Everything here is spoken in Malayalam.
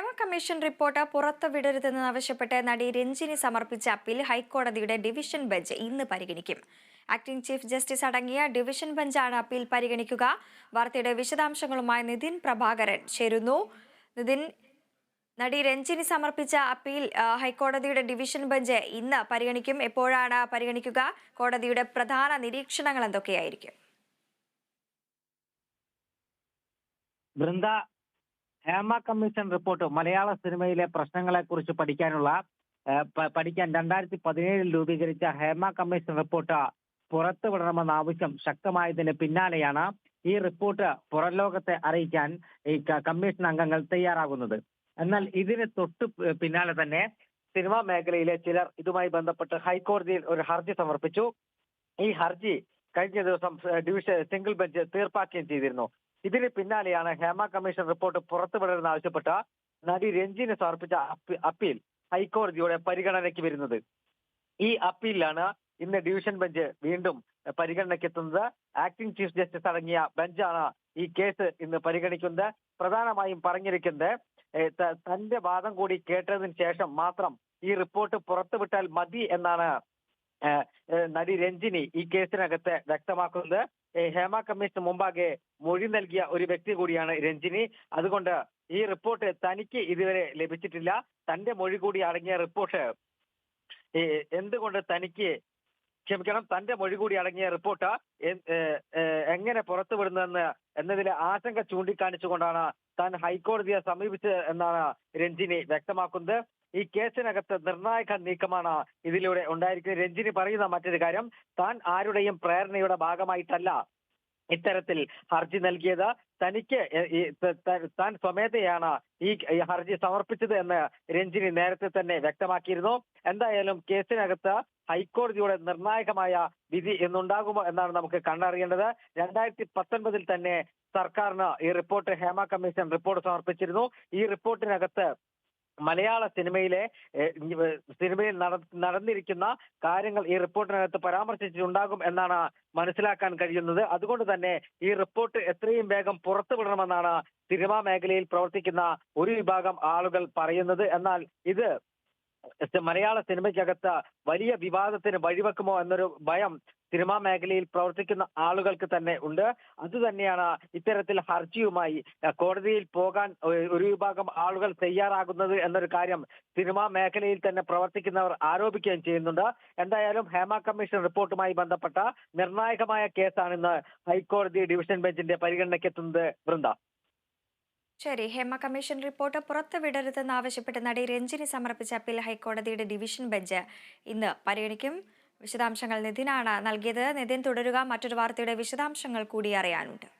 ഹേമ കമ്മീഷൻ റിപ്പോർട്ട് പുറത്തുവിടരുതെന്ന് ആവശ്യപ്പെട്ട് നടി രഞ്ജിനി സമർപ്പിച്ച അപ്പീൽ ഹൈക്കോടതിയുടെ ഡിവിഷൻ ബെഞ്ച് ഇന്ന് പരിഗണിക്കും. ആക്ടിംഗ് ചീഫ് ജസ്റ്റിസ് അടങ്ങിയ ഡിവിഷൻ ബെഞ്ചാണ് അപ്പീൽ പരിഗണിക്കുക. വാർത്തയുടെ വിശദാംശങ്ങളുമായി നിതിൻ പ്രഭാകരൻ ചേരുന്നു. നിതിൻ നടി രഞ്ജിനി സമർപ്പിച്ച അപ്പീൽ ഹൈക്കോടതിയുടെ ഡിവിഷൻ ബെഞ്ച് ഇന്ന് പരിഗണിക്കും. എപ്പോഴാണ് പരിഗണിക്കുക? കോടതിയുടെ പ്രധാന നിരീക്ഷണങ്ങൾ എന്തൊക്കെയായിരിക്കും? ബൃന്ദ ഹേമ കമ്മീഷൻ റിപ്പോർട്ട് മലയാള സിനിമയിലെ പ്രശ്നങ്ങളെ കുറിച്ച് പഠിക്കാനുള്ള പഠിക്കാൻ രണ്ടായിരത്തി പതിനേഴിൽ രൂപീകരിച്ച ഹേമ കമ്മീഷൻ റിപ്പോർട്ട് പുറത്തുവിടണമെന്ന ആവശ്യം ശക്തമായതിന് പിന്നാലെയാണ് ഈ റിപ്പോർട്ട് പുറം ലോകത്തെ അറിയിക്കാൻ ഈ കമ്മീഷൻ അംഗങ്ങൾ തയ്യാറാകുന്നത്. എന്നാൽ ഇതിന് തൊട്ട് പിന്നാലെ തന്നെ സിനിമാ മേഖലയിലെ ചിലർ ഇതുമായി ബന്ധപ്പെട്ട് ഹൈക്കോടതിയിൽ ഒരു ഹർജി സമർപ്പിച്ചു. ഈ ഹർജി കഴിഞ്ഞ ദിവസം ഡിവിഷൻ സിംഗിൾ ബെഞ്ച് തീർപ്പാക്കുകയും ചെയ്തിരുന്നു. ഇതിന് പിന്നാലെയാണ് ഹേമ കമ്മീഷൻ റിപ്പോർട്ട് പുറത്തുവിടരുതെന്ന് ആവശ്യപ്പെട്ട നടി രഞ്ജിന് സമർപ്പിച്ച അപ്പീൽ ഹൈക്കോടതിയുടെ പരിഗണനയ്ക്ക് വരുന്നത്. ഈ അപ്പീലിലാണ് ഇന്ന് ഡിവിഷൻ ബെഞ്ച് വീണ്ടും പരിഗണനയ്ക്ക് എത്തുന്നത്. ആക്ടിംഗ് ചീഫ് ജസ്റ്റിസ് അടങ്ങിയ ബെഞ്ചാണ് ഈ കേസ് ഇന്ന് പരിഗണിക്കുന്നത്. പ്രധാനമായും പറഞ്ഞിരിക്കുന്നത് തന്റെ വാദം കൂടി കേട്ടതിന് ശേഷം മാത്രം ഈ റിപ്പോർട്ട് പുറത്തുവിട്ടാൽ മതി എന്നാണ് നടി രഞ്ജിനി ഈ കേസിനകത്ത് വ്യക്തമാക്കുന്നത് ഹേമ കമ്മീഷന് മുമ്പാകെ മൊഴി നൽകിയ ഒരു വ്യക്തി കൂടിയാണ് രഞ്ജിനി. അതുകൊണ്ട് ഈ റിപ്പോർട്ട് തനിക്ക് ഇതുവരെ ലഭിച്ചിട്ടില്ല. തന്റെ മൊഴി കൂടി അടങ്ങിയ റിപ്പോർട്ട് എന്തുകൊണ്ട് തനിക്ക് ക്ഷമിക്കണം? തന്റെ മൊഴി കൂടി അടങ്ങിയ റിപ്പോർട്ട് എങ്ങനെ പുറത്തുവിടുന്നതെന്ന് എന്നതിലെ ആശങ്ക ചൂണ്ടിക്കാണിച്ചുകൊണ്ടാണ് താൻ ഹൈക്കോടതിയെ സമീപിച്ചത് എന്നാണ് രഞ്ജിനി വ്യക്തമാക്കുന്നത്. ഈ കേസിനകത്ത് നിർണായക നീക്കമാണ് ഇതിലൂടെ ഉണ്ടായിരിക്കുന്നത്. രഞ്ജിനി പറയുന്ന മറ്റൊരു കാര്യം താൻ ആരുടെയും പ്രേരണയുടെ ഭാഗമായിട്ടല്ല ഇത്തരത്തിൽ ഹർജി നൽകിയത്. തനിക്ക് താൻ സ്വമേധയാണ് ഈ ഹർജി സമർപ്പിച്ചത് എന്ന് രഞ്ജിനി നേരത്തെ തന്നെ വ്യക്തമാക്കിയിരുന്നു. എന്തായാലും കേസിനകത്ത് ഹൈക്കോടതിയുടെ നിർണായകമായ വിധി എന്നുണ്ടാകുമോ എന്നാണ് നമുക്ക് കണ്ടറിയേണ്ടത്. രണ്ടായിരത്തി പത്തൊൻപതിൽ തന്നെ സർക്കാരിന് ഈ റിപ്പോർട്ട് ഹേമ കമ്മീഷൻ റിപ്പോർട്ട് സമർപ്പിച്ചിരുന്നു. ഈ റിപ്പോർട്ടിനകത്ത് മലയാള സിനിമയിലെ സിനിമയിൽ നടന്നിരിക്കുന്ന കാര്യങ്ങൾ ഈ റിപ്പോർട്ടിനകത്ത് പരാമർശിച്ചിട്ടുണ്ടാകും എന്നാണ് മനസ്സിലാക്കാൻ കഴിയുന്നത്. അതുകൊണ്ട് തന്നെ ഈ റിപ്പോർട്ട് എത്രയും വേഗം പുറത്തുവിടണമെന്നാണ് സിനിമാ മേഖലയിൽ പ്രവർത്തിക്കുന്ന ഒരു വിഭാഗം ആളുകൾ പറയുന്നത്. എന്നാൽ ഇത് മലയാള സിനിമയ്ക്കകത്ത് വലിയ വിവാദത്തിന് വഴിവെക്കുമോ എന്നൊരു ഭയം സിനിമാ മേഖലയിൽ പ്രവർത്തിക്കുന്ന ആളുകൾക്ക് തന്നെ ഉണ്ട്. അതുതന്നെയാണ് ഇത്തരത്തിൽ ഹർജിയുമായി കോടതിയിൽ പോകാൻ ഒരു- ഒരു വിഭാഗം ആളുകൾ തയ്യാറാകുന്നത് എന്നൊരു കാര്യം സിനിമാ മേഖലയിൽ തന്നെ പ്രവർത്തിക്കുന്നവർ ആരോപിക്കുകയും ചെയ്യുന്നുണ്ട്. എന്തായാലും ഹേമ കമ്മീഷൻ റിപ്പോർട്ടുമായി ബന്ധപ്പെട്ട നിർണായകമായ കേസാണ് ഇന്ന് ഹൈക്കോടതി ഡിവിഷൻ ബെഞ്ചിന്റെ പരിഗണനയ്ക്കെത്തുന്നത്. വൃന്ദ. ശരി ഹേമ കമ്മീഷൻ റിപ്പോർട്ട് പുറത്തുവിടരുതെന്ന് ആവശ്യപ്പെട്ട് നടി രഞ്ജിനി സമർപ്പിച്ച അപ്പീൽ ഹൈക്കോടതിയുടെ ഡിവിഷൻ ബെഞ്ച്. ഇന്ന് പരിഗണിക്കും. വിശദാംശങ്ങൾ നിതിനാണ് നൽകിയത്. നിതിൻ തുടരുക. മറ്റൊരു വാർത്തയുടെ വിശദാംശങ്ങൾ കൂടി അറിയാനുണ്ട്.